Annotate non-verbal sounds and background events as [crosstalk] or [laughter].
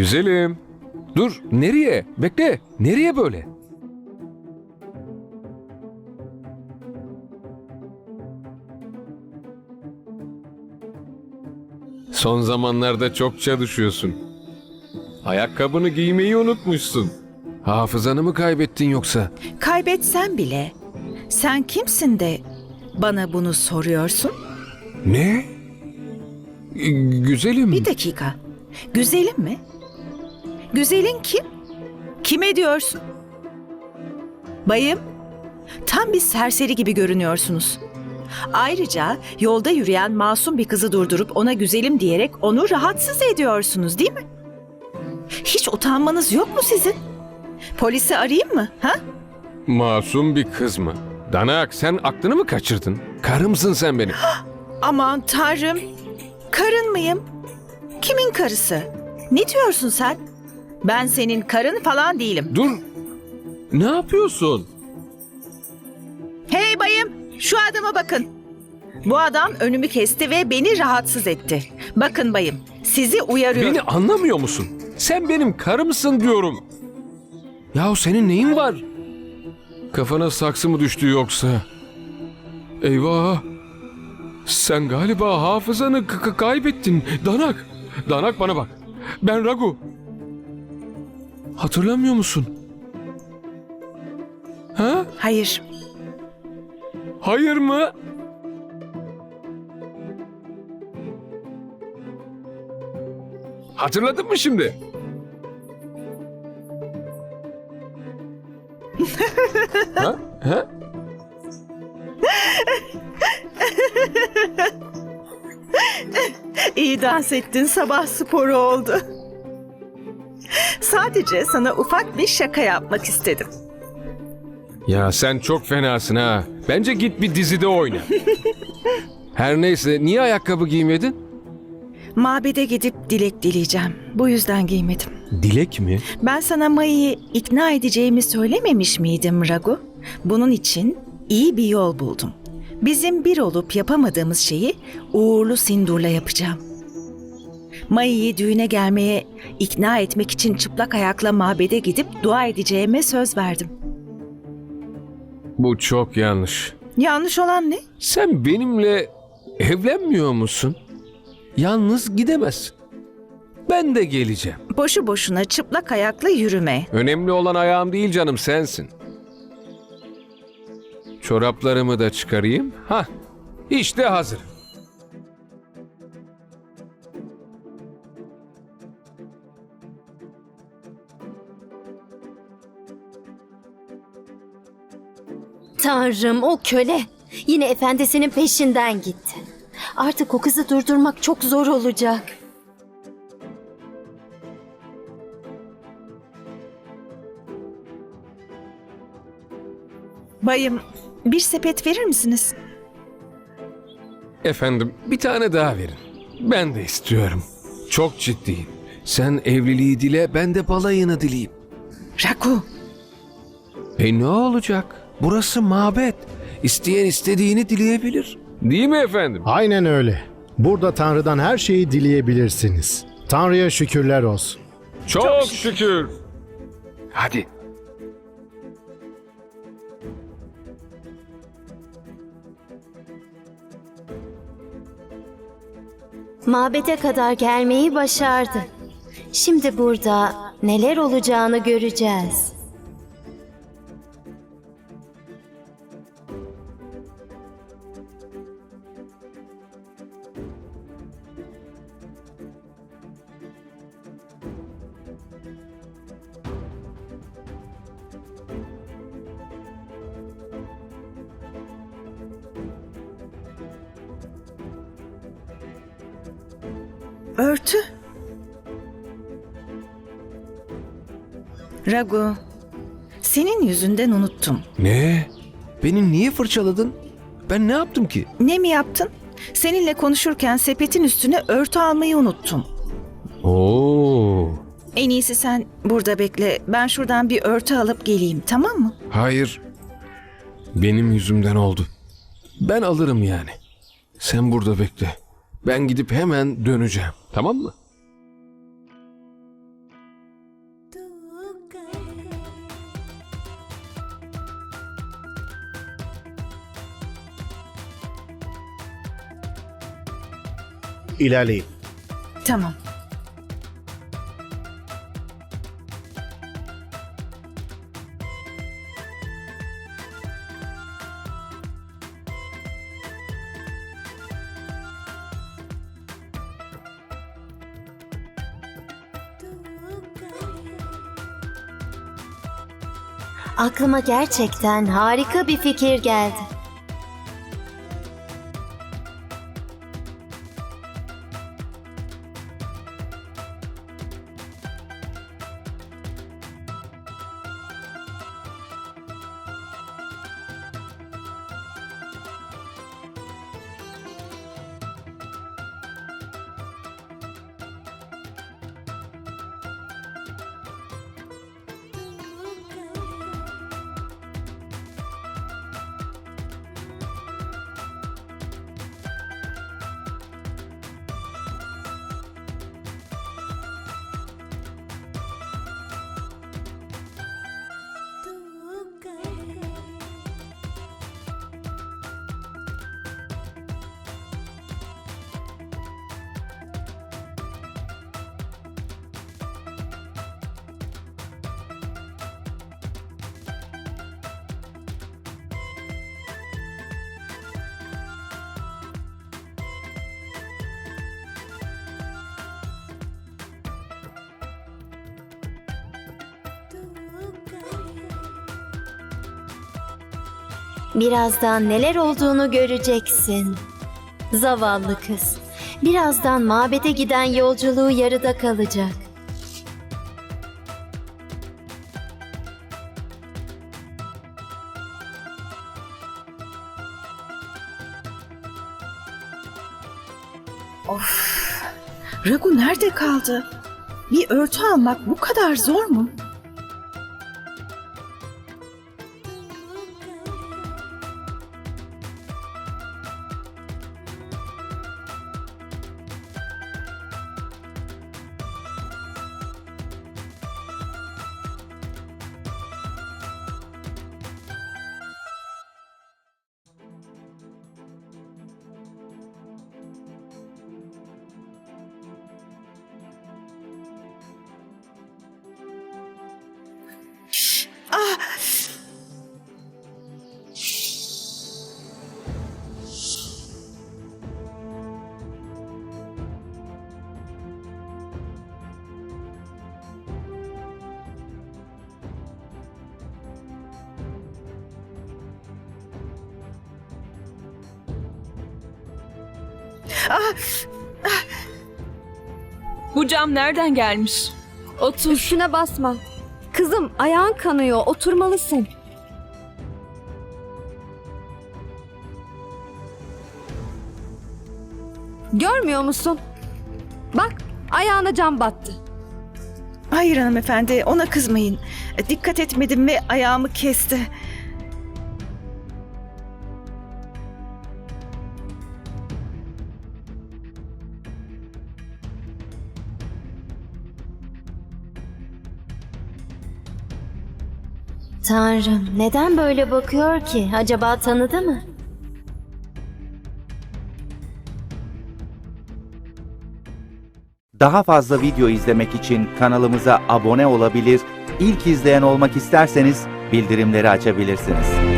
Güzelim. Dur, nereye? Bekle. Nereye böyle? Son zamanlarda çok çalışıyorsun. Ayakkabını giymeyi unutmuşsun. Hafızanı mı kaybettin yoksa? Kaybetsen bile sen kimsin de bana bunu soruyorsun? Ne? Güzelim. Bir dakika. Güzelim mi? Güzelin kim? Kime diyorsun? Bayım, tam bir serseri gibi görünüyorsunuz. Ayrıca yolda yürüyen masum bir kızı durdurup ona güzelim diyerek onu rahatsız ediyorsunuz değil mi? Hiç utanmanız yok mu sizin? Polisi arayayım mı? Ha? Masum bir kız mı? Danak sen aklını mı kaçırdın? Karımsın sen benim. [gasps] Aman tanrım. Karın mıyım? Kimin karısı? Ne diyorsun sen? Ben senin karın falan değilim. Dur. Ne yapıyorsun? Hey bayım, şu adama bakın. Bu adam önümü kesti ve beni rahatsız etti. Bakın bayım, sizi uyarıyorum. Beni anlamıyor musun? Sen benim karımsın diyorum. Yahu senin neyin var? Kafana saksı mı düştü yoksa? Eyvah. Sen galiba hafızanı kaybettin. Danak. Danak bana bak. Ben Ragu. Hatırlamıyor musun? Ha? Hayır, Hayır mı? Hatırladın mı şimdi? ha? Ha? iyi dans ettin, sabah sporu oldu. Sadece sana ufak bir şaka yapmak istedim. Ya sen çok fenasın ha. Bence git bir dizide oyna. [laughs] Her neyse niye ayakkabı giymedin? Mabede gidip dilek dileyeceğim. Bu yüzden giymedim. Dilek mi? Ben sana Mayı'yı ikna edeceğimi söylememiş miydim Ragu? Bunun için iyi bir yol buldum. Bizim bir olup yapamadığımız şeyi uğurlu sindurla yapacağım. Mayı'yı düğüne gelmeye ikna etmek için çıplak ayakla mabede gidip dua edeceğime söz verdim. Bu çok yanlış. Yanlış olan ne? Sen benimle evlenmiyor musun? Yalnız gidemezsin. Ben de geleceğim. Boşu boşuna çıplak ayakla yürüme. Önemli olan ayağım değil canım sensin. Çoraplarımı da çıkarayım. Ha, işte hazır. Tanrım o köle yine efendisinin peşinden gitti. Artık o kızı durdurmak çok zor olacak. Bayım, bir sepet verir misiniz? Efendim, bir tane daha verin. Ben de istiyorum. Çok ciddiyim. Sen evliliği dile, ben de balayını dileyim. Ragu, E ne olacak? Burası mabet. İsteyen istediğini dileyebilir. Değil mi efendim? Aynen öyle. Burada Tanrı'dan her şeyi dileyebilirsiniz. Tanrı'ya şükürler olsun. Çok, şükür. Hadi. Mabete kadar gelmeyi başardı. Şimdi burada neler olacağını göreceğiz. Örtü. Ragu, senin yüzünden unuttum. Ne? Beni niye fırçaladın? Ben ne yaptım ki? Ne mi yaptın? Seninle konuşurken sepetin üstüne örtü almayı unuttum. Oo. En iyisi sen burada bekle. Ben şuradan bir örtü alıp geleyim, tamam mı? Hayır. Benim yüzümden oldu. Ben alırım yani. Sen burada bekle. Ben gidip hemen döneceğim. Tamam mı? İlerleyin. Tamam. Aklıma gerçekten harika bir fikir geldi. Birazdan neler olduğunu göreceksin. Zavallı kız. Birazdan mabede giden yolculuğu yarıda kalacak. Ragu nerede kaldı? Bir örtü almak bu kadar zor mu? Bu cam nereden gelmiş? Otur. Üstüne basma. Kızım ayağın kanıyor. Oturmalısın. Görmüyor musun? Bak ayağına cam battı. Hayır hanımefendi ona kızmayın. Dikkat etmedim ve ayağımı kesti. Tanrım, neden böyle bakıyor ki? Acaba tanıdı mı? Daha fazla video izlemek için kanalımıza abone olabilir, ilk izleyen olmak isterseniz bildirimleri açabilirsiniz.